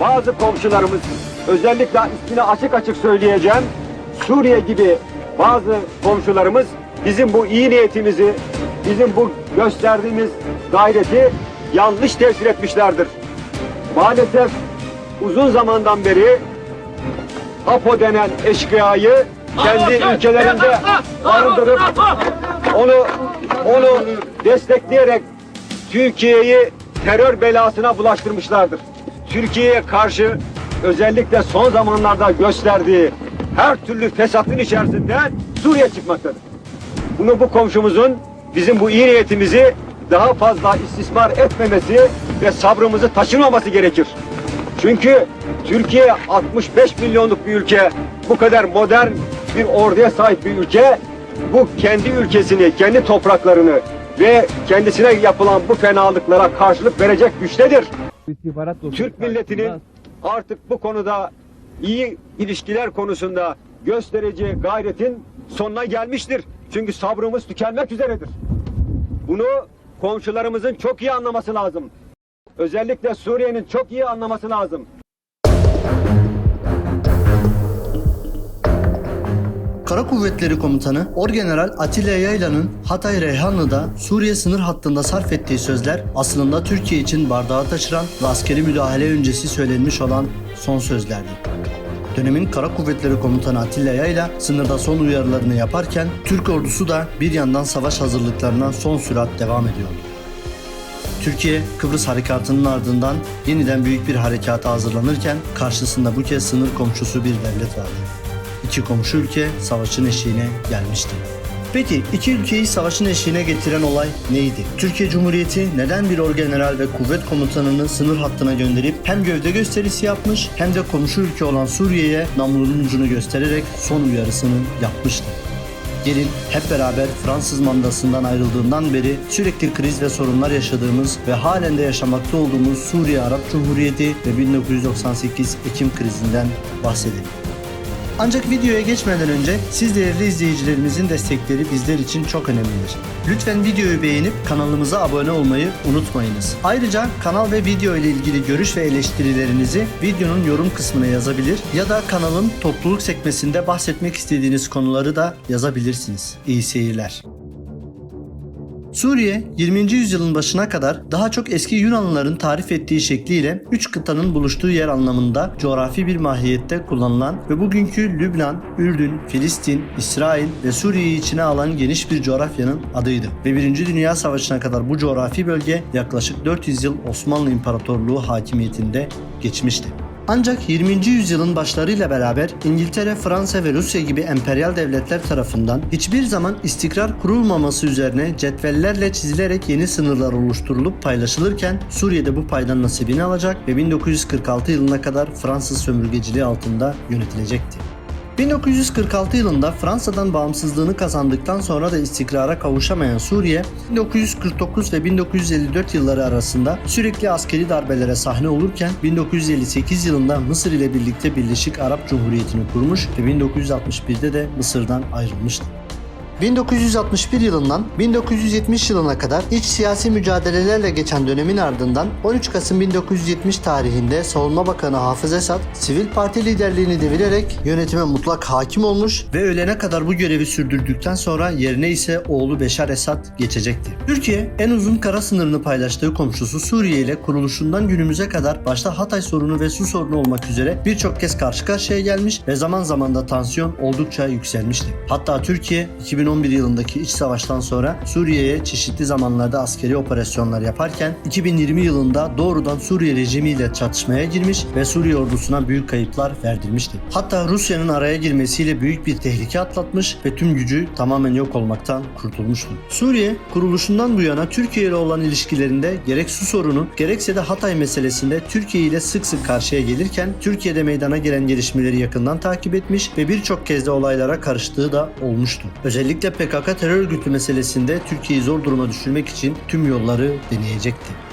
bazı komşularımız özellikle ismini açık açık söyleyeceğim. Suriye gibi bazı komşularımız bizim bu iyi niyetimizi, bizim bu gösterdiğimiz gayreti yanlış tefsir etmişlerdir. Maalesef uzun zamandan beri APO denen eşkıyayı kendi ülkelerinde barındırıp onu onu destekleyerek Türkiye'yi terör belasına bulaştırmışlardır. Türkiye'ye karşı özellikle son zamanlarda gösterdiği her türlü fesatın içerisinde Suriye çıkmaktadır. Bunu bu komşumuzun bizim bu iyi niyetimizi daha fazla istismar etmemesi ve sabrımızı taşırmaması gerekir. Çünkü Türkiye 65 milyonluk bir ülke, bu kadar modern bir orduya sahip bir ülke, bu kendi ülkesini, kendi topraklarını ve kendisine yapılan bu fenalıklara karşılık verecek güçtedir. Türk milletinin artık bu konuda iyi ilişkiler konusunda göstereceği gayretin sonuna gelmiştir. Çünkü sabrımız tükenmek üzeredir. Bunu komşularımızın çok iyi anlaması lazım. Özellikle Suriye'nin çok iyi anlaması lazım. Kara Kuvvetleri Komutanı Orgeneral Atilla Yayla'nın Hatay Reyhanlı'da Suriye sınır hattında sarf ettiği sözler aslında Türkiye için bardağı taşıran ve askeri müdahale öncesi söylenmiş olan son sözlerdi. Dönemin Kara Kuvvetleri Komutanı Atilla Yayla sınırda son uyarılarını yaparken Türk ordusu da bir yandan savaş hazırlıklarına son sürat devam ediyordu. Türkiye, Kıbrıs harekatının ardından yeniden büyük bir harekata hazırlanırken karşısında bu kez sınır komşusu bir devlet vardı. İki komşu ülke savaşın eşiğine gelmişti. Peki iki ülkeyi savaşın eşiğine getiren olay neydi? Türkiye Cumhuriyeti neden bir orgeneral ve kuvvet komutanını sınır hattına gönderip hem gövde gösterisi yapmış hem de komşu ülke olan Suriye'ye namlunun ucunu göstererek son uyarısını yapmıştı? Gelin hep beraber Fransız mandasından ayrıldığından beri sürekli kriz ve sorunlar yaşadığımız ve halen de yaşamakta olduğumuz Suriye Arap Cumhuriyeti ve 1998 Ekim krizinden bahsedelim. Ancak videoya geçmeden önce siz değerli izleyicilerimizin destekleri bizler için çok önemlidir. Lütfen videoyu beğenip kanalımıza abone olmayı unutmayınız. Ayrıca kanal ve video ile ilgili görüş ve eleştirilerinizi videonun yorum kısmına yazabilir ya da kanalın topluluk sekmesinde bahsetmek istediğiniz konuları da yazabilirsiniz. İyi seyirler. Suriye 20. yüzyılın başına kadar daha çok eski Yunanlıların tarif ettiği şekliyle 3 kıtanın buluştuğu yer anlamında coğrafi bir mahiyette kullanılan ve bugünkü Lübnan, Ürdün, Filistin, İsrail ve Suriye'yi içine alan geniş bir coğrafyanın adıydı. Ve 1. Dünya Savaşı'na kadar bu coğrafi bölge yaklaşık 400 yıl Osmanlı İmparatorluğu hakimiyetinde geçmişti. Ancak 20. yüzyılın başlarıyla beraber İngiltere, Fransa ve Rusya gibi emperyal devletler tarafından hiçbir zaman istikrar kurulmaması üzerine cetvellerle çizilerek yeni sınırlar oluşturulup paylaşılırken Suriye'de bu paydan nasibini alacak ve 1946 yılına kadar Fransız sömürgeciliği altında yönetilecekti. 1946 yılında Fransa'dan bağımsızlığını kazandıktan sonra da istikrara kavuşamayan Suriye, 1949 ve 1954 yılları arasında sürekli askeri darbelere sahne olurken 1958 yılında Mısır ile birlikte Birleşik Arap Cumhuriyeti'ni kurmuş ve 1961'de de Mısır'dan ayrılmıştı. 1961 yılından 1970 yılına kadar iç siyasi mücadelelerle geçen dönemin ardından 13 Kasım 1970 tarihinde Savunma Bakanı Hafız Esad sivil parti liderliğini devirerek yönetime mutlak hakim olmuş ve ölene kadar bu görevi sürdürdükten sonra yerine ise oğlu Beşar Esad geçecekti. Türkiye en uzun kara sınırını paylaştığı komşusu Suriye ile kuruluşundan günümüze kadar başta Hatay sorunu ve su sorunu olmak üzere birçok kez karşı karşıya gelmiş ve zaman zaman da tansiyon oldukça yükselmişti. Hatta Türkiye 2011 yılındaki iç savaştan sonra Suriye'ye çeşitli zamanlarda askeri operasyonlar yaparken 2020 yılında doğrudan Suriye rejimiyle çatışmaya girmiş ve Suriye ordusuna büyük kayıplar verdirmişti. Hatta Rusya'nın araya girmesiyle büyük bir tehlike atlatmış ve tüm gücü tamamen yok olmaktan kurtulmuştu. Suriye kuruluşundan bu yana Türkiye ile olan ilişkilerinde gerek su sorunu gerekse de Hatay meselesinde Türkiye ile sık sık karşıya gelirken Türkiye'de meydana gelen gelişmeleri yakından takip etmiş ve birçok kez de olaylara karıştığı da olmuştu. Özellikle PKK terör örgütü meselesinde Türkiye'yi zor duruma düşürmek için tüm yolları deneyecekti.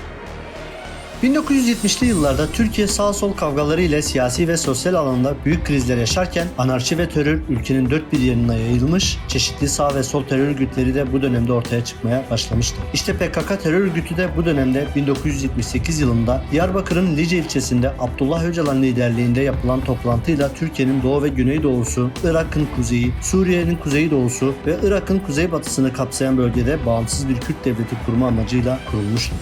1970'li yıllarda Türkiye sağ sol kavgaları ile siyasi ve sosyal alanda büyük krizler yaşarken anarşi ve terör ülkenin dört bir yanına yayılmış, çeşitli sağ ve sol terör örgütleri de bu dönemde ortaya çıkmaya başlamıştı. İşte PKK terör örgütü de bu dönemde 1978 yılında Diyarbakır'ın Lice ilçesinde Abdullah Öcalan liderliğinde yapılan toplantıyla Türkiye'nin doğu ve güneydoğusu, Irak'ın kuzeyi, Suriye'nin kuzeydoğusu ve Irak'ın kuzeybatısını kapsayan bölgede bağımsız bir Kürt devleti kurma amacıyla kurulmuştu.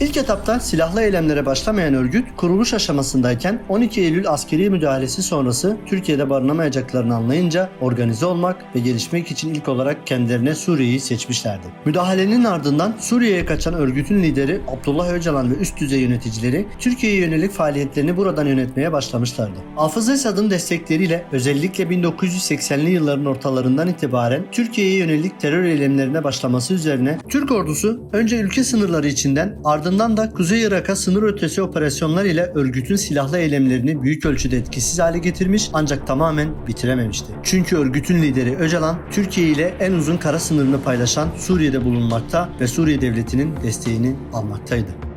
İlk etapta silahlı eylemlere başlamayan örgüt kuruluş aşamasındayken 12 Eylül askeri müdahalesi sonrası Türkiye'de barınamayacaklarını anlayınca organize olmak ve gelişmek için ilk olarak kendilerine Suriye'yi seçmişlerdi. Müdahalenin ardından Suriye'ye kaçan örgütün lideri Abdullah Öcalan ve üst düzey yöneticileri Türkiye'ye yönelik faaliyetlerini buradan yönetmeye başlamışlardı. Hafız Esad'ın destekleriyle özellikle 1980'li yılların ortalarından itibaren Türkiye'ye yönelik terör eylemlerine başlaması üzerine Türk ordusu önce ülke sınırları içinden ardından da Kuzey Irak'a sınır ötesi operasyonlar ile örgütün silahlı eylemlerini büyük ölçüde etkisiz hale getirmiş ancak tamamen bitirememişti. Çünkü örgütün lideri Öcalan Türkiye ile en uzun kara sınırını paylaşan Suriye'de bulunmakta ve Suriye devletinin desteğini almaktaydı.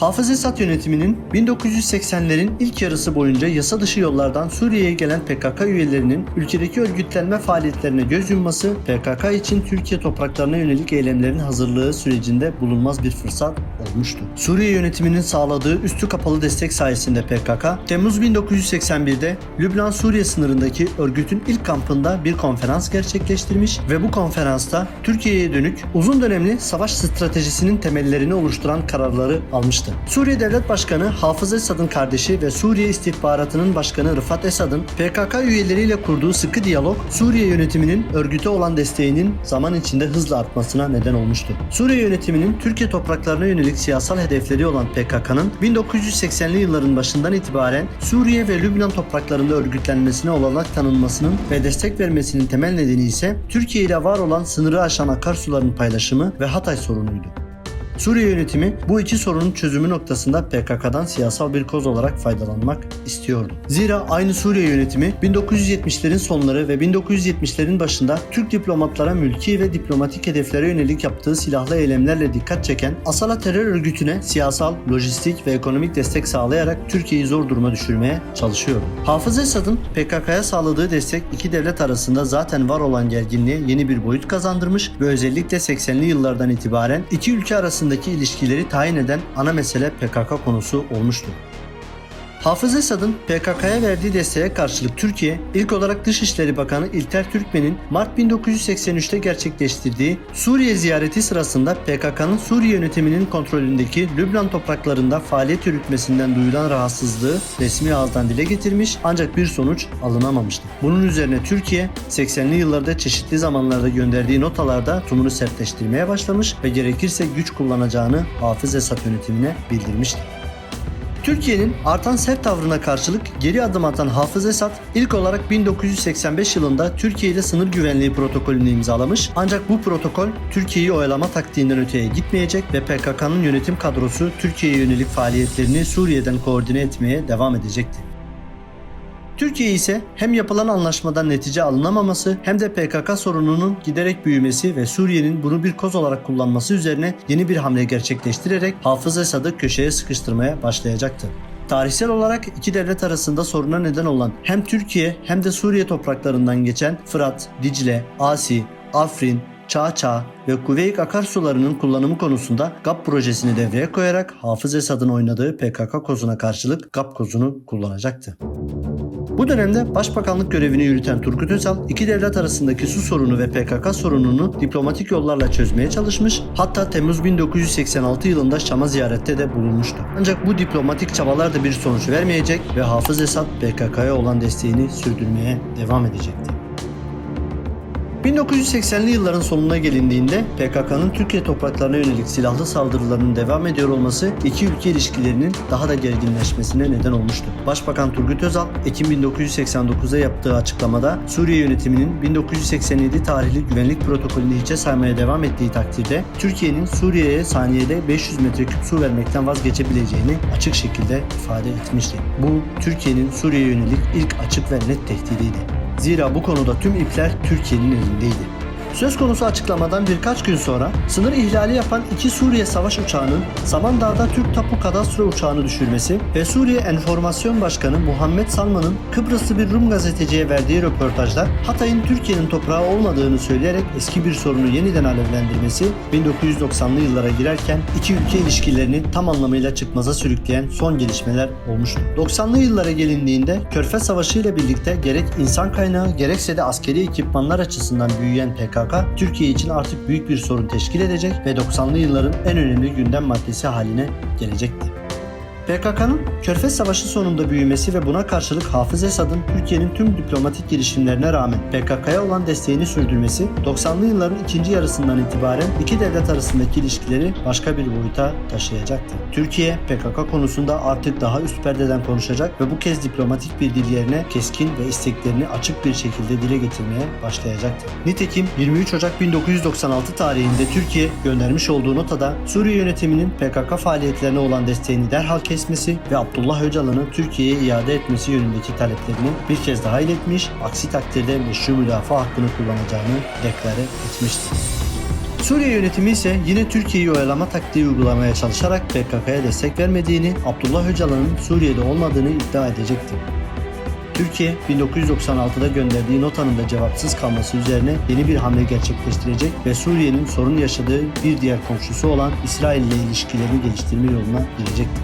Hafız Esad yönetiminin 1980'lerin ilk yarısı boyunca yasa dışı yollardan Suriye'ye gelen PKK üyelerinin ülkedeki örgütlenme faaliyetlerine göz yumması, PKK için Türkiye topraklarına yönelik eylemlerin hazırlığı sürecinde bulunmaz bir fırsat olmuştu. Suriye yönetiminin sağladığı üstü kapalı destek sayesinde PKK, Temmuz 1981'de Lübnan-Suriye sınırındaki örgütün ilk kampında bir konferans gerçekleştirmiş ve bu konferansta Türkiye'ye dönük uzun dönemli savaş stratejisinin temellerini oluşturan kararları almıştı. Suriye Devlet Başkanı Hafız Esad'ın kardeşi ve Suriye İstihbaratı'nın başkanı Rıfat Esad'ın PKK üyeleriyle kurduğu sıkı diyalog Suriye yönetiminin örgüte olan desteğinin zaman içinde hızla artmasına neden olmuştu. Suriye yönetiminin Türkiye topraklarına yönelik siyasal hedefleri olan PKK'nın 1980'li yılların başından itibaren Suriye ve Lübnan topraklarında örgütlenmesine olanak tanınmasının ve destek vermesinin temel nedeni ise Türkiye ile var olan sınırı aşan akarsuların paylaşımı ve Hatay sorunuydu. Suriye yönetimi bu iki sorunun çözümü noktasında PKK'dan siyasal bir koz olarak faydalanmak istiyordu. Zira aynı Suriye yönetimi 1970'lerin sonları ve 1970'lerin başında Türk diplomatlara mülki ve diplomatik hedeflere yönelik yaptığı silahlı eylemlerle dikkat çeken Asala terör örgütüne siyasal, lojistik ve ekonomik destek sağlayarak Türkiye'yi zor duruma düşürmeye çalışıyordu. Hafız Esad'ın PKK'ya sağladığı destek iki devlet arasında zaten var olan gerginliğe yeni bir boyut kazandırmış ve özellikle 80'li yıllardan itibaren iki ülke arasındaki ilişkileri tayin eden ana mesele PKK konusu olmuştu. Hafız Esad'ın PKK'ya verdiği desteğe karşılık Türkiye, ilk olarak Dışişleri Bakanı İlter Türkmen'in Mart 1983'te gerçekleştirdiği Suriye ziyareti sırasında PKK'nın Suriye yönetiminin kontrolündeki Lübnan topraklarında faaliyet yürütmesinden duyulan rahatsızlığı resmi ağızdan dile getirmiş ancak bir sonuç alınamamıştı. Bunun üzerine Türkiye 80'li yıllarda çeşitli zamanlarda gönderdiği notalarda tutumunu sertleştirmeye başlamış ve gerekirse güç kullanacağını Hafız Esad yönetimine bildirmişti. Türkiye'nin artan sert tavrına karşılık geri adım atan Hafız Esad ilk olarak 1985 yılında Türkiye ile sınır güvenliği protokolünü imzalamış ancak bu protokol Türkiye'yi oyalama taktiğinden öteye gitmeyecek ve PKK'nın yönetim kadrosu Türkiye'ye yönelik faaliyetlerini Suriye'den koordine etmeye devam edecekti. Türkiye ise hem yapılan anlaşmadan netice alınamaması hem de PKK sorununun giderek büyümesi ve Suriye'nin bunu bir koz olarak kullanması üzerine yeni bir hamle gerçekleştirerek Hafız Esad'ı köşeye sıkıştırmaya başlayacaktı. Tarihsel olarak iki devlet arasında soruna neden olan hem Türkiye hem de Suriye topraklarından geçen Fırat, Dicle, Asi, Afrin, Çağçağ ve Kuveyk akarsularının kullanımı konusunda GAP projesini devreye koyarak Hafız Esad'ın oynadığı PKK kozuna karşılık GAP kozunu kullanacaktı. Bu dönemde başbakanlık görevini yürüten Turgut Özal, iki devlet arasındaki su sorunu ve PKK sorununu diplomatik yollarla çözmeye çalışmış, hatta Temmuz 1986 yılında Şam'a ziyarette de bulunmuştu. Ancak bu diplomatik çabalar da bir sonuç vermeyecek ve Hafız Esad PKK'ya olan desteğini sürdürmeye devam edecekti. 1980'li yılların sonuna gelindiğinde PKK'nın Türkiye topraklarına yönelik silahlı saldırılarının devam ediyor olması iki ülke ilişkilerinin daha da gerginleşmesine neden olmuştu. Başbakan Turgut Özal, Ekim 1989'da yaptığı açıklamada Suriye yönetiminin 1987 tarihli güvenlik protokolünü hiçe saymaya devam ettiği takdirde Türkiye'nin Suriye'ye saniyede 500 metreküp su vermekten vazgeçebileceğini açık şekilde ifade etmişti. Bu Türkiye'nin Suriye'ye yönelik ilk açık ve net tehdidiydi. Zira bu konuda tüm ipler Türkiye'nin elindeydi. Söz konusu açıklamadan birkaç gün sonra sınır ihlali yapan iki Suriye savaş uçağının Samandağ'da Türk Tapu Kadastro uçağını düşürmesi ve Suriye Enformasyon Başkanı Muhammed Salman'ın Kıbrıslı bir Rum gazeteciye verdiği röportajda Hatay'ın Türkiye'nin toprağı olmadığını söyleyerek eski bir sorunu yeniden alevlendirmesi 1990'lı yıllara girerken iki ülke ilişkilerini tam anlamıyla çıkmaza sürükleyen son gelişmeler olmuştu. 90'lı yıllara gelindiğinde Körfez Savaşı ile birlikte gerek insan kaynağı gerekse de askeri ekipmanlar açısından büyüyen PKK Türkiye için artık büyük bir sorun teşkil edecek ve 90'lı yılların en önemli gündem maddesi haline gelecekti. PKK'nın Körfez Savaşı sonunda büyümesi ve buna karşılık Hafız Esad'ın Türkiye'nin tüm diplomatik girişimlerine rağmen PKK'ya olan desteğini sürdürmesi 90'lı yılların ikinci yarısından itibaren iki devlet arasındaki ilişkileri başka bir boyuta taşıyacaktı. Türkiye PKK konusunda artık daha üst perdeden konuşacak ve bu kez diplomatik bir dil yerine keskin ve isteklerini açık bir şekilde dile getirmeye başlayacaktı. Nitekim 23 Ocak 1996 tarihinde Türkiye göndermiş olduğu notada Suriye yönetiminin PKK faaliyetlerine olan desteğini derhal kesmesi ve Abdullah Öcalan'ı Türkiye'ye iade etmesi yönündeki taleplerini bir kez daha iletmiş, aksi takdirde meşru müdafaa hakkını kullanacağını deklare etmişti. Suriye yönetimi ise yine Türkiye'yi oyalama taktiği uygulamaya çalışarak PKK'ya destek vermediğini, Abdullah Öcalan'ın Suriye'de olmadığını iddia edecekti. Türkiye 1996'da gönderdiği notanın da cevapsız kalması üzerine yeni bir hamle gerçekleştirecek ve Suriye'nin sorun yaşadığı bir diğer komşusu olan İsrail ile ilişkilerini geliştirme yoluna girecekti.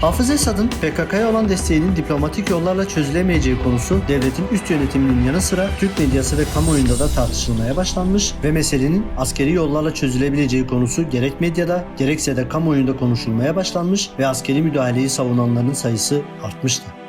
Hafız Esad'ın PKK'ya olan desteğinin diplomatik yollarla çözülemeyeceği konusu devletin üst yönetiminin yanı sıra Türk medyası ve kamuoyunda da tartışılmaya başlanmış ve meselenin askeri yollarla çözülebileceği konusu gerek medyada gerekse de kamuoyunda konuşulmaya başlanmış ve askeri müdahaleyi savunanların sayısı artmıştı.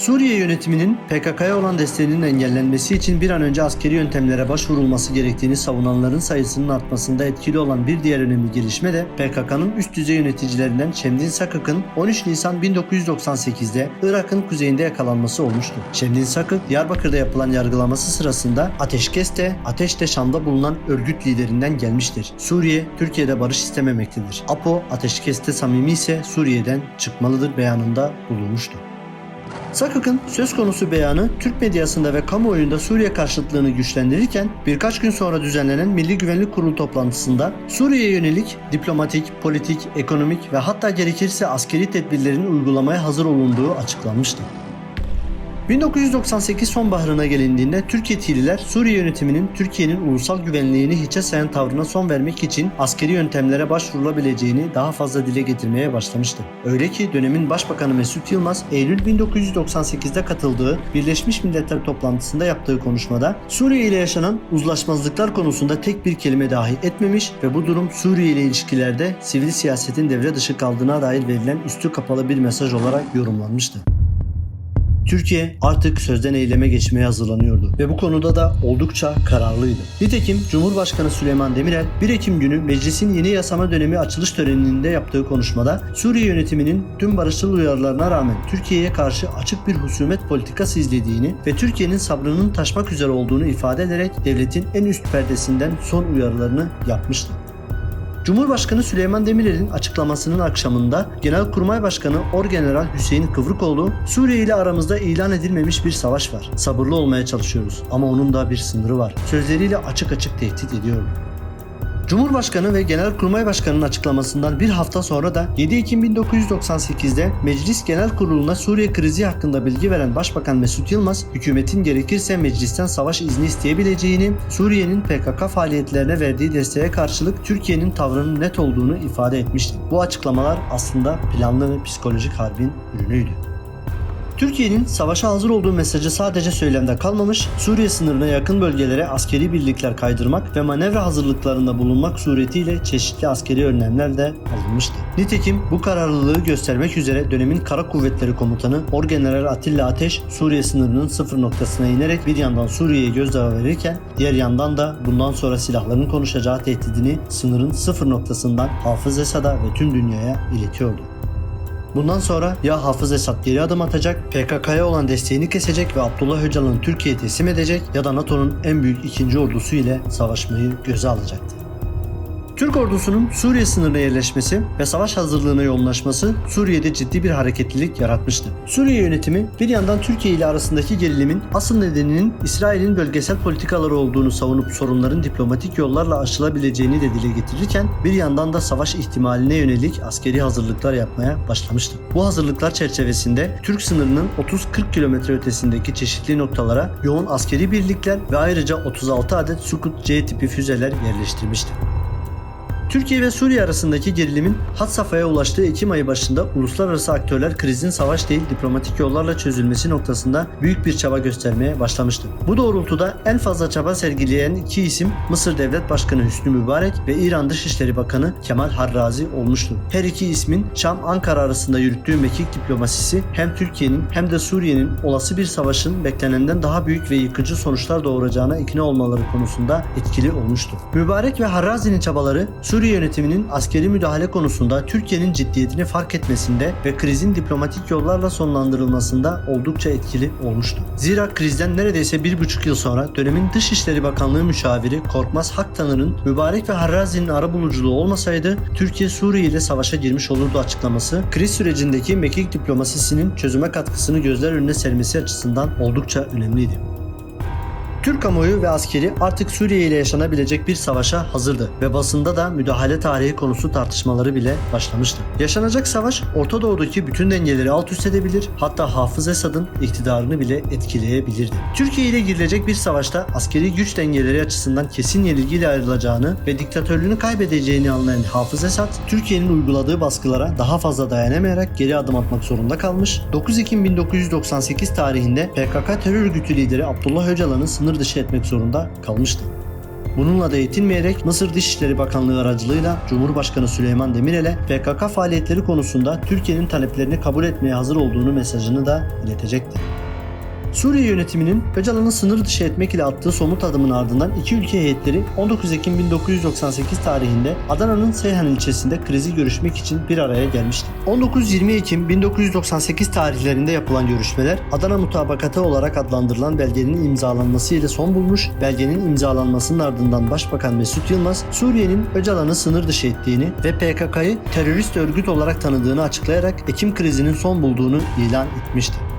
Suriye yönetiminin PKK'ya olan desteğinin engellenmesi için bir an önce askeri yöntemlere başvurulması gerektiğini savunanların sayısının artmasında etkili olan bir diğer önemli gelişme de PKK'nın üst düzey yöneticilerinden Şemdin Sakık'ın 13 Nisan 1998'de Irak'ın kuzeyinde yakalanması olmuştu. Şemdin Sakık, Diyarbakır'da yapılan yargılaması sırasında ateşkeste, ateşte Şam'da bulunan örgüt liderinden gelmiştir. Suriye, Türkiye'de barış istememektedir. APO, ateşkeste samimi ise Suriye'den çıkmalıdır beyanında bulunmuştu. Sakık'ın söz konusu beyanı Türk medyasında ve kamuoyunda Suriye karşıtlığını güçlendirirken birkaç gün sonra düzenlenen Milli Güvenlik Kurulu toplantısında Suriye'ye yönelik diplomatik, politik, ekonomik ve hatta gerekirse askeri tedbirlerin uygulamaya hazır olunduğu açıklanmıştı. 1998 sonbaharına gelindiğinde Türkiye Suriye yönetiminin Türkiye'nin ulusal güvenliğini hiçe sayan tavrına son vermek için askeri yöntemlere başvurulabileceğini daha fazla dile getirmeye başlamıştı. Öyle ki dönemin Başbakanı Mesut Yılmaz Eylül 1998'de katıldığı Birleşmiş Milletler toplantısında yaptığı konuşmada Suriye ile yaşanan uzlaşmazlıklar konusunda tek bir kelime dahi etmemiş ve bu durum Suriye ile ilişkilerde sivil siyasetin devre dışı kaldığına dair verilen üstü kapalı bir mesaj olarak yorumlanmıştı. Türkiye artık sözden eyleme geçmeye hazırlanıyordu ve bu konuda da oldukça kararlıydı. Nitekim Cumhurbaşkanı Süleyman Demirel 1 Ekim günü meclisin yeni yasama dönemi açılış töreninde yaptığı konuşmada Suriye yönetiminin tüm barışçıl uyarılarına rağmen Türkiye'ye karşı açık bir husumet politikası izlediğini ve Türkiye'nin sabrının taşmak üzere olduğunu ifade ederek devletin en üst perdesinden son uyarılarını yapmıştı. Cumhurbaşkanı Süleyman Demirel'in açıklamasının akşamında Genelkurmay Başkanı Orgeneral Hüseyin Kıvrıkoğlu Suriye ile aramızda ilan edilmemiş bir savaş var. Sabırlı olmaya çalışıyoruz ama onun da bir sınırı var. Sözleriyle açık açık tehdit ediyordu. Cumhurbaşkanı ve Genelkurmay Başkanı'nın açıklamasından bir hafta sonra da 7 Ekim 1998'de Meclis Genel Kurulu'na Suriye krizi hakkında bilgi veren Başbakan Mesut Yılmaz, hükümetin gerekirse meclisten savaş izni isteyebileceğini, Suriye'nin PKK faaliyetlerine verdiği desteğe karşılık Türkiye'nin tavrının net olduğunu ifade etmişti. Bu açıklamalar aslında planlı ve psikolojik harbin ürünüydü. Türkiye'nin savaşa hazır olduğu mesajı sadece söylemde kalmamış, Suriye sınırına yakın bölgelere askeri birlikler kaydırmak ve manevra hazırlıklarında bulunmak suretiyle çeşitli askeri önlemler de alınmıştı. Nitekim bu kararlılığı göstermek üzere dönemin Kara Kuvvetleri Komutanı Orgeneral Atilla Ateş, Suriye sınırının sıfır noktasına inerek bir yandan Suriye'ye gözdağı verirken, diğer yandan da bundan sonra silahların konuşacağı tehdidini sınırın sıfır noktasından Hafız Esad'a ve tüm dünyaya iletiyordu. Bundan sonra ya Hafız Esad geri adım atacak, PKK'ya olan desteğini kesecek ve Abdullah Öcalan'ı Türkiye'ye teslim edecek ya da NATO'nun en büyük ikinci ordusu ile savaşmayı göze alacaktı. Türk ordusunun Suriye sınırına yerleşmesi ve savaş hazırlığına yoğunlaşması Suriye'de ciddi bir hareketlilik yaratmıştı. Suriye yönetimi bir yandan Türkiye ile arasındaki gerilimin asıl nedeninin İsrail'in bölgesel politikaları olduğunu savunup sorunların diplomatik yollarla aşılabileceğini de dile getirirken bir yandan da savaş ihtimaline yönelik askeri hazırlıklar yapmaya başlamıştı. Bu hazırlıklar çerçevesinde Türk sınırının 30-40 kilometre ötesindeki çeşitli noktalara yoğun askeri birlikler ve ayrıca 36 adet Sukut C tipi füzeler yerleştirmişti. Türkiye ve Suriye arasındaki gerilimin had safhaya ulaştığı Ekim ayı başında uluslararası aktörler krizin savaş değil diplomatik yollarla çözülmesi noktasında büyük bir çaba göstermeye başlamıştı. Bu doğrultuda en fazla çaba sergileyen iki isim Mısır Devlet Başkanı Hüsnü Mübarek ve İran Dışişleri Bakanı Kemal Harrazi olmuştu. Her iki ismin Şam-Ankara arasında yürüttüğü mekik diplomasisi hem Türkiye'nin hem de Suriye'nin olası bir savaşın beklenenden daha büyük ve yıkıcı sonuçlar doğuracağına ikna olmaları konusunda etkili olmuştu. Mübarek ve Harrazi'nin çabaları Suriye yönetiminin askeri müdahale konusunda Türkiye'nin ciddiyetini fark etmesinde ve krizin diplomatik yollarla sonlandırılmasında oldukça etkili olmuştu. Zira krizden neredeyse bir buçuk yıl sonra dönemin Dışişleri Bakanlığı müşaviri Korkmaz Haktanır'ın Mübarek ve Harrazi'nin arabuluculuğu olmasaydı Türkiye Suriye ile savaşa girmiş olurdu açıklaması kriz sürecindeki mekik diplomasisinin çözüme katkısını gözler önüne sermesi açısından oldukça önemliydi. Türk kamuoyu ve askeri artık Suriye ile yaşanabilecek bir savaşa hazırdı ve basında da müdahale tarihi konusu tartışmaları bile başlamıştı. Yaşanacak savaş Orta Doğu'daki bütün dengeleri alt üst edebilir hatta Hafız Esad'ın iktidarını bile etkileyebilirdi. Türkiye ile girilecek bir savaşta askeri güç dengeleri açısından kesin yenilgiyle ayrılacağını ve diktatörlüğünü kaybedeceğini anlayan Hafız Esad, Türkiye'nin uyguladığı baskılara daha fazla dayanamayarak geri adım atmak zorunda kalmış. 9 Ekim 1998 tarihinde PKK terör örgütü lideri Abdullah Öcalan'ı sınır dışı etmek zorunda kalmıştı. Bununla da yetinmeyerek Mısır Dışişleri Bakanlığı aracılığıyla Cumhurbaşkanı Süleyman Demirel'e PKK faaliyetleri konusunda Türkiye'nin taleplerini kabul etmeye hazır olduğunu mesajını da iletecekti. Suriye yönetiminin Öcalan'ı sınır dışı etmek ile attığı somut adımın ardından iki ülke heyetleri 19 Ekim 1998 tarihinde Adana'nın Seyhan ilçesinde krizi görüşmek için bir araya gelmişti. 19-20 Ekim 1998 tarihlerinde yapılan görüşmeler Adana Mutabakatı olarak adlandırılan belgenin imzalanması ile son bulmuş. Belgenin imzalanmasının ardından Başbakan Mesut Yılmaz Suriye'nin Öcalan'ı sınır dışı ettiğini ve PKK'yı terörist örgüt olarak tanıdığını açıklayarak Ekim krizinin son bulduğunu ilan etmişti.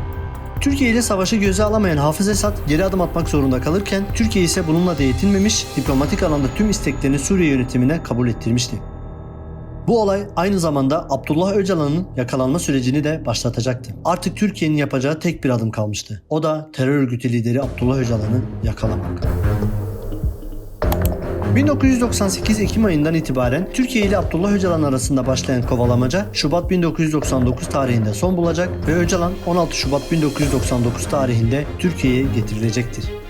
Türkiye ile savaşı göze alamayan Hafız Esad geri adım atmak zorunda kalırken Türkiye ise bununla da yetinmemiş, diplomatik alanda tüm isteklerini Suriye yönetimine kabul ettirmişti. Bu olay aynı zamanda Abdullah Öcalan'ın yakalanma sürecini de başlatacaktı. Artık Türkiye'nin yapacağı tek bir adım kalmıştı. O da terör örgütü lideri Abdullah Öcalan'ı yakalamak. 1998 Ekim ayından itibaren Türkiye ile Abdullah Öcalan arasında başlayan kovalamaca Şubat 1999 tarihinde son bulacak ve Öcalan 16 Şubat 1999 tarihinde Türkiye'ye getirilecektir.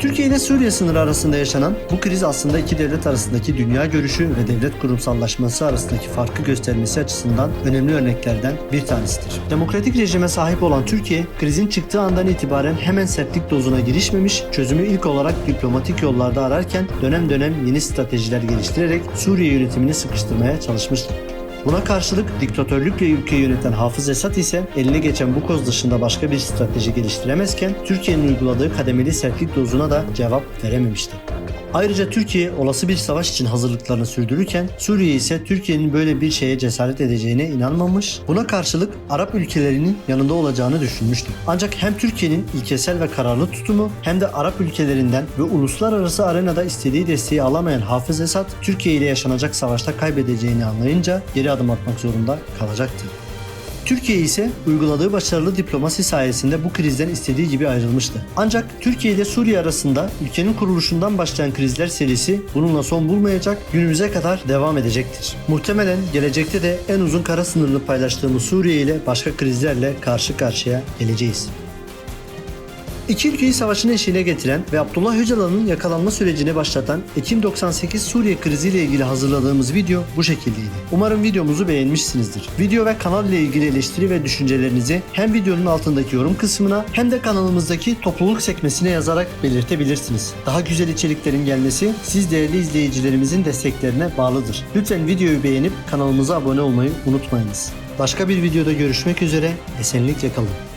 Türkiye ile Suriye sınırı arasında yaşanan bu kriz aslında iki devlet arasındaki dünya görüşü ve devlet kurumsallaşması arasındaki farkı göstermesi açısından önemli örneklerden bir tanesidir. Demokratik rejime sahip olan Türkiye, krizin çıktığı andan itibaren hemen sertlik dozuna girişmemiş, çözümü ilk olarak diplomatik yollarda ararken dönem dönem yeni stratejiler geliştirerek Suriye yönetimini sıkıştırmaya çalışmıştır. Buna karşılık diktatörlükle ülkeyi yöneten Hafız Esad ise eline geçen bu koz dışında başka bir strateji geliştiremezken Türkiye'nin uyguladığı kademeli sertlik dozuna da cevap verememişti. Ayrıca Türkiye olası bir savaş için hazırlıklarını sürdürürken Suriye ise Türkiye'nin böyle bir şeye cesaret edeceğine inanmamış. Buna karşılık Arap ülkelerinin yanında olacağını düşünmüştü. Ancak hem Türkiye'nin ilkesel ve kararlı tutumu hem de Arap ülkelerinden ve uluslararası arenada istediği desteği alamayan Hafız Esad Türkiye ile yaşanacak savaşta kaybedeceğini anlayınca geri adım atmak zorunda kalacaktı. Türkiye ise uyguladığı başarılı diplomasi sayesinde bu krizden istediği gibi ayrılmıştı. Ancak Türkiye ile Suriye arasında ülkenin kuruluşundan başlayan krizler serisi bununla son bulmayacak, günümüze kadar devam edecektir. Muhtemelen gelecekte de en uzun kara sınırını paylaştığımız Suriye ile başka krizlerle karşı karşıya geleceğiz. İki ülkeyi savaşın eşiğine getiren ve Abdullah Öcalan'ın yakalanma sürecini başlatan Ekim 98 Suriye kriziyle ilgili hazırladığımız video bu şekildeydi. Umarım videomuzu beğenmişsinizdir. Video ve kanal ile ilgili eleştiri ve düşüncelerinizi hem videonun altındaki yorum kısmına hem de kanalımızdaki topluluk sekmesine yazarak belirtebilirsiniz. Daha güzel içeriklerin gelmesi siz değerli izleyicilerimizin desteklerine bağlıdır. Lütfen videoyu beğenip kanalımıza abone olmayı unutmayınız. Başka bir videoda görüşmek üzere, esenlikle kalın.